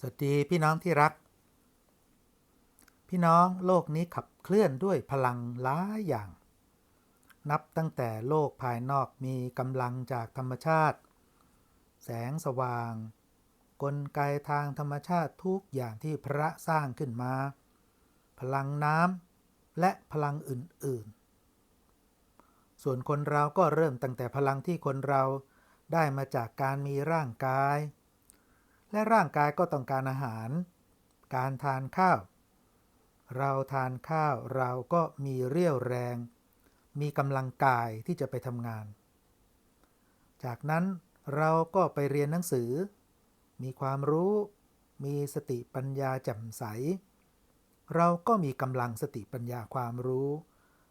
สวัสดีพี่น้องที่รัก พี่น้องโลกนี้ขับเคลื่อนด้วยพลังหลายอย่าง นับตั้งแต่โลกภายนอกมีกำลังจากธรรมชาติ แสงสว่าง กลไกทางธรรมชาติทุกอย่างที่พระสร้างขึ้นมา พลังน้ำและพลังอื่น ๆ ส่วนคนเราก็เริ่มตั้งแต่พลังที่คนเราได้มาจากการมีร่างกาย และร่างกายก็ต้องการอาหาร การทานข้าว เราทานข้าวเราก็มีเรี่ยวแรง มีกำลังกายที่จะไปทำงาน จากนั้นเราก็ไปเรียนหนังสือ มีความรู้ มีสติปัญญาแจ่มใส เราก็มีกำลังสติปัญญาความรู้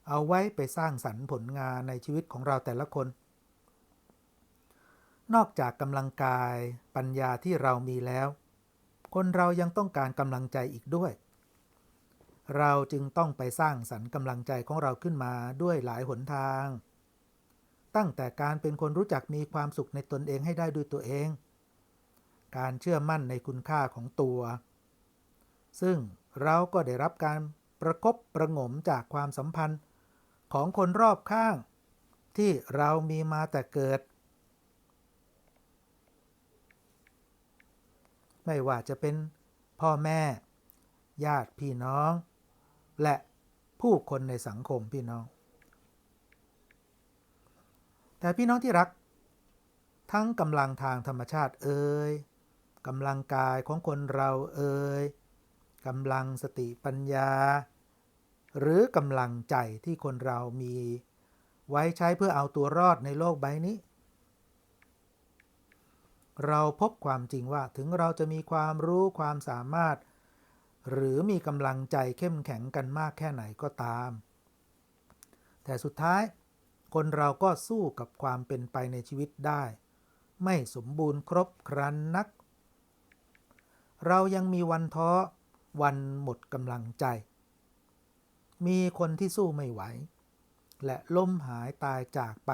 เอาไว้ไปสร้างสรรค์ผลงานในชีวิตของเราแต่ละคน นอกจากกำลังกายปัญญาที่เรามีแล้ว คนเรายังต้องการกำลังใจอีกด้วย เราจึงต้องไปสร้างสรรค์กำลังใจของเราขึ้นมาด้วยหลายหนทาง ตั้งแต่การเป็นคนรู้จักมีความสุขในตนเองให้ได้ด้วยตัวเอง การเชื่อมั่นในคุณค่าของตัว ซึ่งเราก็ได้รับการประคบประงมจากความสัมพันธ์ของคนรอบข้าง ที่เรามีมาแต่เกิด ไม่ว่าจะเป็นพ่อแม่ ญาติพี่น้อง และผู้คนในสังคมพี่น้อง แต่พี่น้องที่รัก ทั้งกำลังทางธรรมชาติเอ่ยกำลังกายของคนเราเอ่ยกำลังสติปัญญา หรือกำลังใจที่คนเรามี ไว้ใช้เพื่อเอาตัวรอดในโลกใบนี้ เราพบความจริงว่าถึงเราจะมีความรู้ความสามารถ หรือมีกำลังใจเข้มแข็งกันมากแค่ไหนก็ตาม แต่สุดท้าย คนเราก็สู้กับความเป็นไปในชีวิตได้ ไม่สมบูรณ์ครบครันนัก เรายังมีวันท้อวันหมดกำลังใจ มีคนที่สู้ไม่ไหว และล้มหายตายจากไป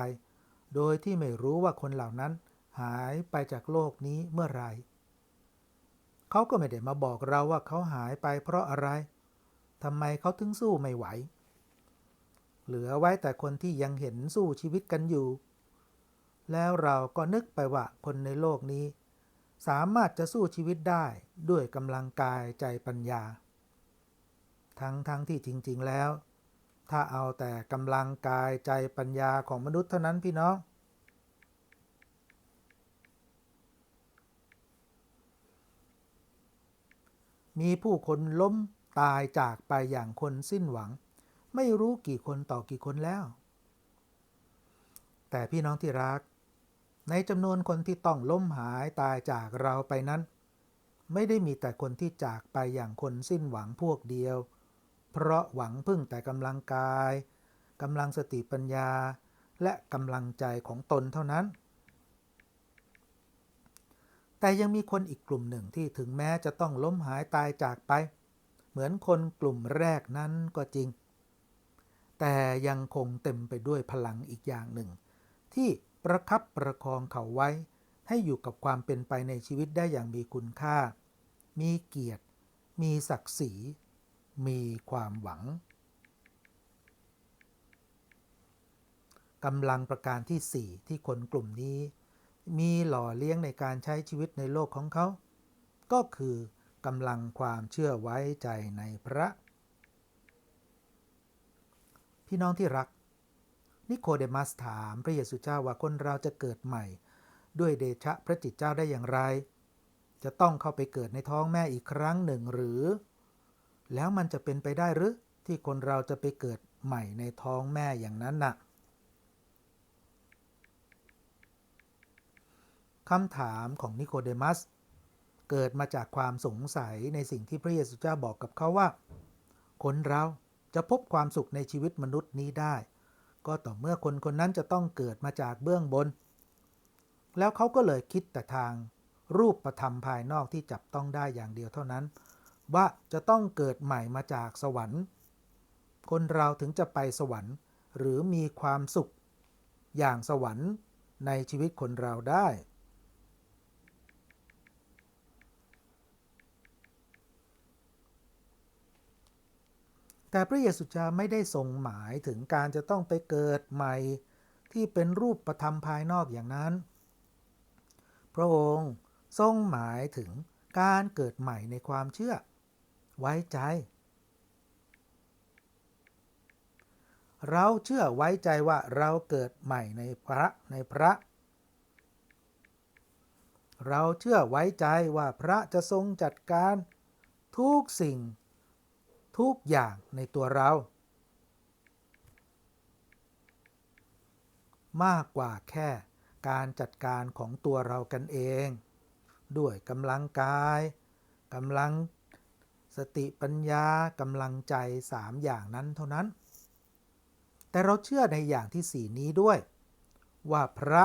โดยที่ไม่รู้ว่าคนเหล่านั้น หายไปจากโลกนี้เมื่อไรเขาก็ไม่ได้มาบอกเราว่าเขาหายไปเพราะอะไรทำไมเขาถึงสู้ไม่ไหว เหลือไว้แต่คนที่ยังเห็นสู้ชีวิตกันอยู่ แล้วเราก็นึกไปว่าคนในโลกนี้ สามารถจะสู้ชีวิตได้ด้วยกำลังกายใจปัญญา ทั้งทั้งที่จริง ๆแล้ว ถ้าเอาแต่กำลังกายใจปัญญาของมนุษย์เท่านั้นพี่น้อง มีผู้คนล้มตายจากไปอย่างคนสิ้นหวัง ไม่รู้กี่คนต่อกี่คนแล้ว แต่พี่น้องที่รัก ในจำนวนคนที่ต้องล้มหายตายจากเราไปนั้น ไม่ได้มีแต่คนที่จากไปอย่างคนสิ้นหวังพวกเดียว เพราะหวังพึ่งแต่กำลังกายกำลังสติปัญญา และกำลังใจของตนเท่านั้น แต่ยังมีคนอีกกลุ่มหนึ่งที่ถึงแม้จะต้องล้มหายตายจากไป เหมือนคนกลุ่มแรกนั้นก็จริง แต่ยังคงเต็มไปด้วยพลังอีกอย่างหนึ่ง ที่ประคับประคองเขาไว้ ให้อยู่กับความเป็นไปในชีวิตได้อย่างมีคุณค่า มีเกียรติ มีศักดิ์ศรี มีความหวังกำลังประการที่ 4 ที่คนกลุ่มนี้ มีหล่อเลี้ยงในการใช้ชีวิตในโลกของเขา ก็คือกำลังความเชื่อไว้ใจในพระ พี่น้องที่รัก นิโคเดมัสถามพระเยซูเจ้าว่าคนเราจะเกิดใหม่ ด้วยเดชะพระจิตเจ้าได้อย่างไร จะต้องเข้าไปเกิดในท้องแม่อีกครั้งหนึ่งหรือ แล้วมันจะเป็นไปได้หรือที่คนเราจะไปเกิดใหม่ในท้องแม่อย่างนั้นน่ะ คำถามของนิโคเดมัส เกิดมาจากความสงสัยในสิ่งที่พระเยซูเจ้าบอกกับเขาว่า คนเราจะพบความสุขในชีวิตมนุษย์นี้ได้ ก็ต่อเมื่อคนคนนั้นจะต้องเกิดมาจากเบื้องบน แล้วเขาก็เลยคิดแต่ทางรูปประธรรมภายนอกที่จับต้องได้อย่างเดียวเท่านั้น ว่าจะต้องเกิดใหม่มาจากสวรรค์ คนเราถึงจะไปสวรรค์หรือมีความสุข อย่างสวรรค์ในชีวิตคนเราได้ แต่พระเยซูจะไม่ได้ทรงหมายถึงการจะต้องไปเกิดใหม่ที่เป็นรูปประธรรมภายนอกอย่างนั้น พระองค์ทรงหมายถึงการเกิดใหม่ในความเชื่อ ไว้ใจ เราเชื่อไว้ใจว่าเราเกิดใหม่ในพระในพระ เราเชื่อไว้ใจว่าพระจะทรงจัดการทุกสิ่ง ทุกอย่างในตัวเรา มากกว่าแค่การจัดการของตัวเรากันเอง ด้วยกำลังกายกำลังสติปัญญากำลังใจสามอย่างนั้นเท่านั้น แต่เราเชื่อในอย่างที่สี่นี้ด้วย ว่าพระ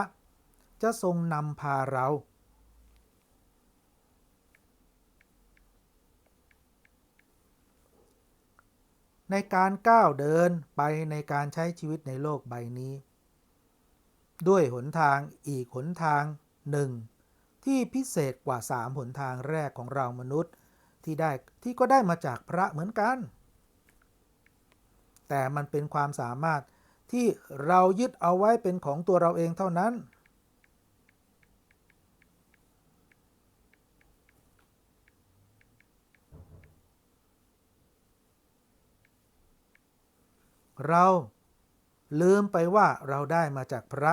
จะทรงนำพาเรา ในการก้าวเดินไปในการใช้ชีวิตในโลกใบนี้ ด้วยหนทางอีกหนทางหนึ่งที่พิเศษกว่าสามหนทางแรกของเรามนุษย์ที่ได้ที่ก็ได้มาจากพระเหมือนกัน แต่มันเป็นความสามารถที่เรายึดเอาไว้เป็นของตัวเราเองเท่านั้น เราลืมไปว่าเราได้มาจากพระ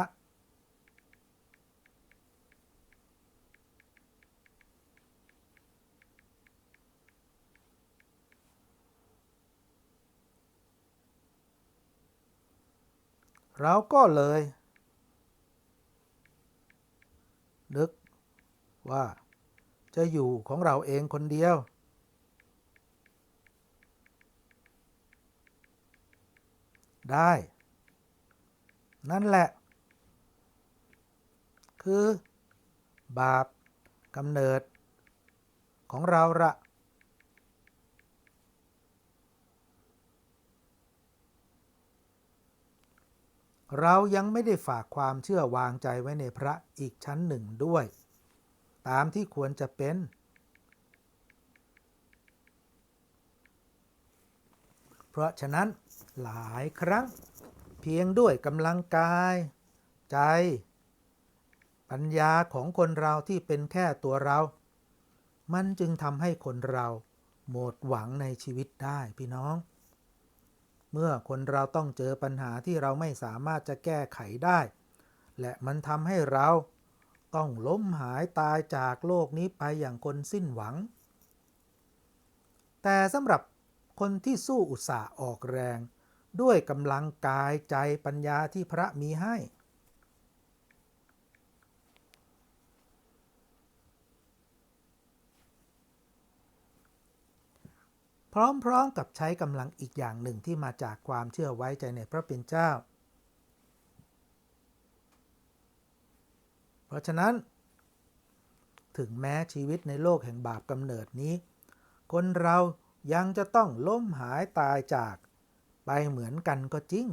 เราก็เลย นึกว่าจะอยู่ของเราเองคนเดียว ได้ นั่นแหละ คือบาปกำเนิด ของเราละเรายังไม่ได้ฝากความเชื่อวางใจไว้ในพระอีกชั้นหนึ่งด้วย ตามที่ควรจะเป็น เพราะฉะนั้น หลายครั้ง เพียงด้วยกำลังกาย ใจ ปัญญาของคนเราที่เป็นแค่ตัวเรา มันจึงทำให้คนเราหมดหวังในชีวิตได้พี่น้อง เมื่อคนเราต้องเจอปัญหาที่เราไม่สามารถจะแก้ไขได้ และมันทำให้เราต้องล้มหายตายจากโลกนี้ไปอย่างคนสิ้นหวัง แต่สำหรับคนที่สู้อุตสาห์ออกแรง ด้วยกำลังกายใจปัญญาที่พระมีให้ พร้อมๆกับใช้กำลังอีกอย่างหนึ่งที่มาจากความเชื่อไว้ใจในพระเป็นเจ้า เพราะฉะนั้น ถึงแม้ชีวิตในโลกแห่งบาปกำเนิดนี้ คนเรายังจะต้องล้มหายตายจาก ไปเหมือนกันก็จริง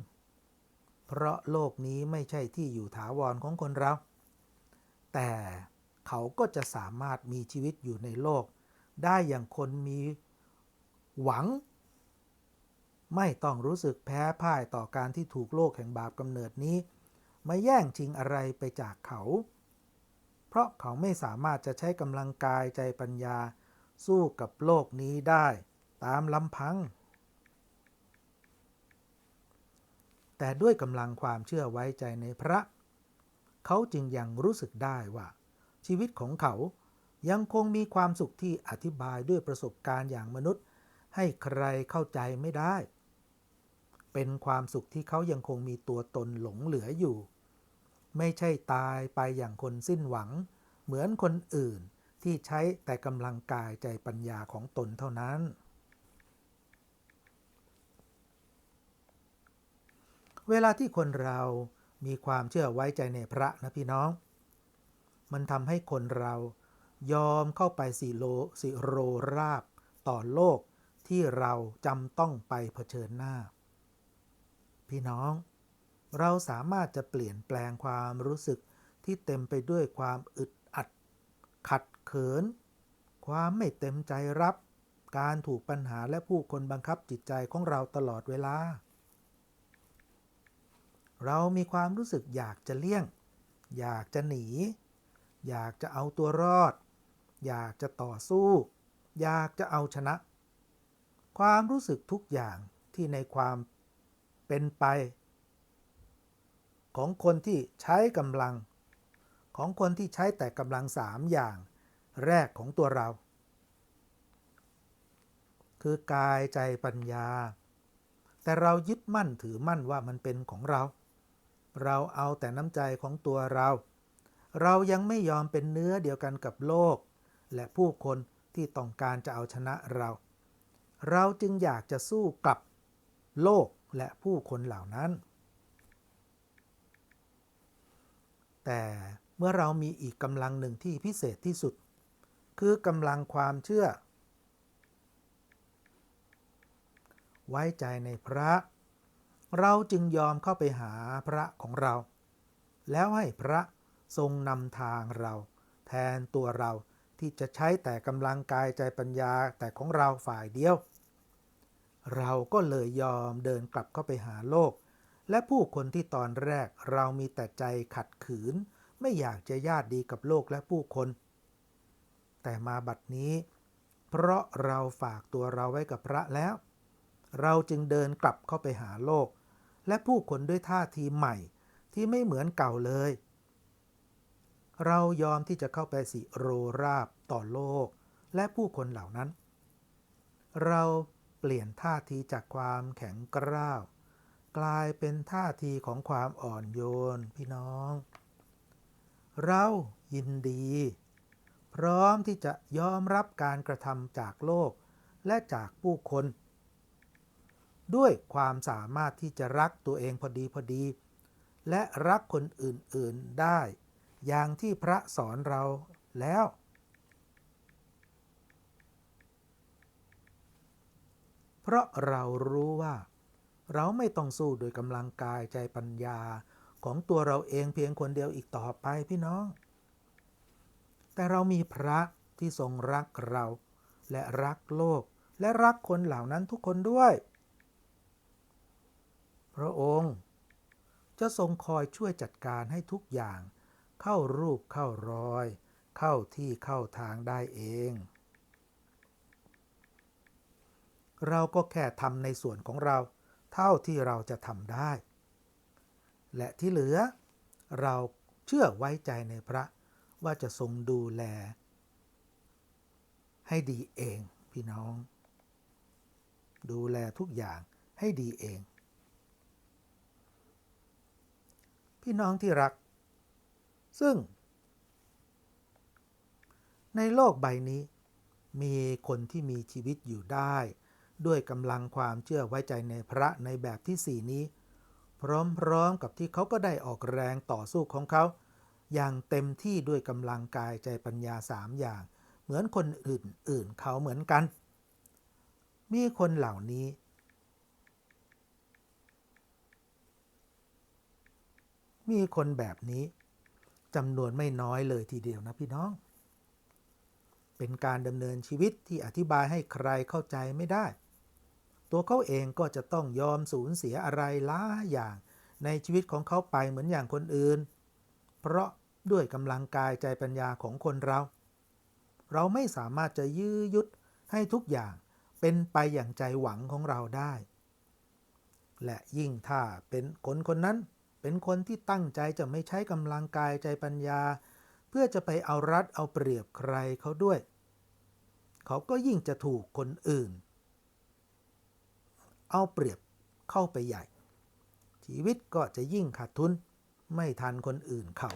เพราะโลกนี้ไม่ใช่ที่อยู่ถาวรของคนเรา แต่เขาก็จะสามารถมีชีวิตอยู่ในโลก ได้อย่างคนมีหวัง ไม่ต้องรู้สึกแพ้พ่ายต่อการที่ถูกโลกแห่งบาปกำเนิดนี้ มาแย่งชิงอะไรไปจากเขา เพราะเขาไม่สามารถจะใช้กำลังกายใจปัญญาสู้กับโลกนี้ได้ตามลำพัง แต่ด้วยกำลังความเชื่อไว้ใจในพระ เขาจึงยังรู้สึกได้ว่า ชีวิตของเขายังคงมีความสุขที่อธิบายด้วยประสบการณ์อย่างมนุษย์ ให้ใครเข้าใจไม่ได้ เป็นความสุขที่เขายังคงมีตัวตนหลงเหลืออยู่ ไม่ใช่ตายไปอย่างคนสิ้นหวัง เหมือนคนอื่นที่ใช้แต่กำลังกายใจปัญญาของตนเท่านั้น เวลาที่คนเรามีความเชื่อไว้ใจในพระนะพี่น้อง มันทำให้คนเรายอมเข้าไปสิโลสิโรราบต่อโลกที่เราจำต้องไปเผชิญหน้า พี่น้อง เราสามารถจะเปลี่ยนแปลงความรู้สึกที่เต็มไปด้วยความอึดอัด ขัดเขิน ความไม่เต็มใจรับ การถูกปัญหาและผู้คนบังคับจิตใจของเราตลอดเวลา เรามีความรู้สึกอยากจะเลี่ยง อยากจะหนี อยากจะเอาตัวรอด อยากจะต่อสู้ อยากจะเอาชนะ ความรู้สึกทุกอย่างที่ในความเป็นไป ของคนที่ใช้กำลัง ของคนที่ใช้แต่กำลังสามอย่างแรกของตัวเรา คือกายใจปัญญา แต่เรายึดมั่นถือมั่นว่ามันเป็นของเรา เราเอาแต่น้ำใจของตัวเรา เรายังไม่ยอมเป็นเนื้อเดียวกันกับโลก และผู้คนที่ต้องการจะเอาชนะเรา เราจึงอยากจะสู้กับโลกและผู้คนเหล่านั้น แต่เมื่อเรามีอีกกำลังหนึ่งที่พิเศษที่สุด คือกำลังความเชื่อ ไว้ใจในพระ เราจึงยอมเข้าไปหาพระของเรา แล้วให้พระทรงนำทางเรา แทนตัวเราที่จะใช้แต่กำลังกายใจปัญญาแต่ของเราฝ่ายเดียว เราก็เลยยอมเดินกลับเข้าไปหาโลก และผู้คนที่ตอนแรกเรามีแต่ใจขัดขืน ไม่อยากจะญาติดีกับโลกและผู้คน แต่มาบัดนี้ เพราะเราฝากตัวเราไว้กับพระแล้ว เราจึงเดินกลับเข้าไปหาโลก และผู้คนด้วยท่าทีใหม่ ที่ไม่เหมือนเก่าเลย เรายอมที่จะเข้าไปสิโรราบต่อโลก และผู้คนเหล่านั้น เราเปลี่ยนท่าทีจากความแข็งกร้าว กลายเป็นท่าทีของความอ่อนโยนพี่น้อง เรายินดี พร้อมที่จะยอมรับการกระทำจากโลกและจากผู้คน ด้วยความสามารถที่จะรักตัวเองพอดีพอดี และรักคนอื่นๆได้ อย่างที่พระสอนเราแล้ว เพราะเรารู้ว่า เราไม่ต้องสู้โดยกำลังกายใจปัญญาของตัวเราเองเพียงคนเดียวอีกต่อไปพี่น้อง แต่เรามีพระที่ทรงรักเรา และรักโลก และรักคนเหล่านั้นทุกคนด้วย ระองค์ จะทรงคอยช่วยจัดการให้ทุกอย่าง เข้ารูปเข้ารอย เข้าที่เข้าทางได้เอง เราก็แค่ทำในส่วนของเรา เท่าที่เราจะทำได้ และที่เหลือ เราเชื่อไว้ใจในพระว่าจะทรงดูแล ให้ดีเองพี่น้อง ดูแลทุกอย่างให้ดีเอง พี่น้องที่รัก ซึ่ง ในโลกใบนี้ มีคนที่มีชีวิตอยู่ได้ ด้วยกำลังความเชื่อไว้ใจในพระในแบบที่สี่นี้ พร้อมๆกับที่เขาก็ได้ออกแรงต่อสู้ของเขา อย่างเต็มที่ด้วยกำลังกายใจปัญญาสามอย่าง เหมือนคนอื่นๆ เขาเหมือนกัน มีคนเหล่านี้ มีคนแบบนี้จำนวนไม่น้อยเลยทีเดียวนะพี่น้อง เป็นการดำเนินชีวิตที่อธิบายให้ใครเข้าใจไม่ได้ ตัวเขาเองก็จะต้องยอมสูญเสียอะไรหลายอย่างในชีวิตของเขาไปเหมือนอย่างคนอื่น เพราะด้วยกำลังกายใจปัญญาของคนเรา เราไม่สามารถจะยื้อยุดให้ทุกอย่างเป็นไปอย่างใจหวังของเราได้ และยิ่งถ้าเป็นคนคนนั้น เป็นคนที่ตั้งใจจะไม่ใช้กำลังกายใจปัญญา เพื่อจะไปเอารัดเอาเปรียบใครเขาด้วย เขาก็ยิ่งจะถูกคนอื่น เอาเปรียบเข้าไปใหญ่ ชีวิตก็จะยิ่งขาดทุน ไม่ทันคนอื่นเขา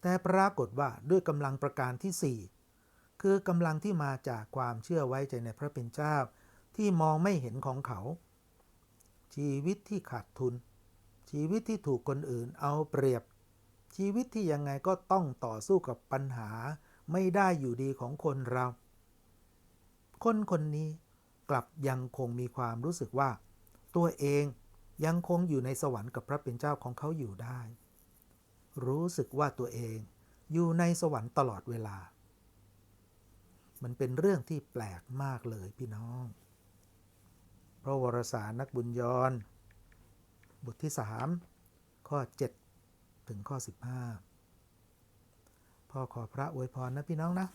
แต่ปรากฏว่าด้วยกำลังประการที่4คือกำลังที่มาจากความเชื่อไว้ใจในพระเป็นเจ้า ที่มองไม่เห็นของเขา ชีวิตที่ขาดทุน ชีวิตที่ถูกคนอื่นเอาเปรียบ ชีวิตที่ยังไงก็ต้องต่อสู้กับปัญหาไม่ได้อยู่ดีของคนเรา คนคนนี้กลับยังคงมีความรู้สึกว่า ตัวเองยังคงอยู่ในสวรรค์กับพระเป็นเจ้าของเขาอยู่ได้ รู้สึกว่าตัวเองอยู่ในสวรรค์ตลอดเวลา มันเป็นเรื่องที่แปลกมากเลยพี่น้อง พระวรสารนักบุญยร บทที่ 3 ข้อ 7 ถึงข้อ 15พ่อขอพระอวยพรนะพี่น้องนะ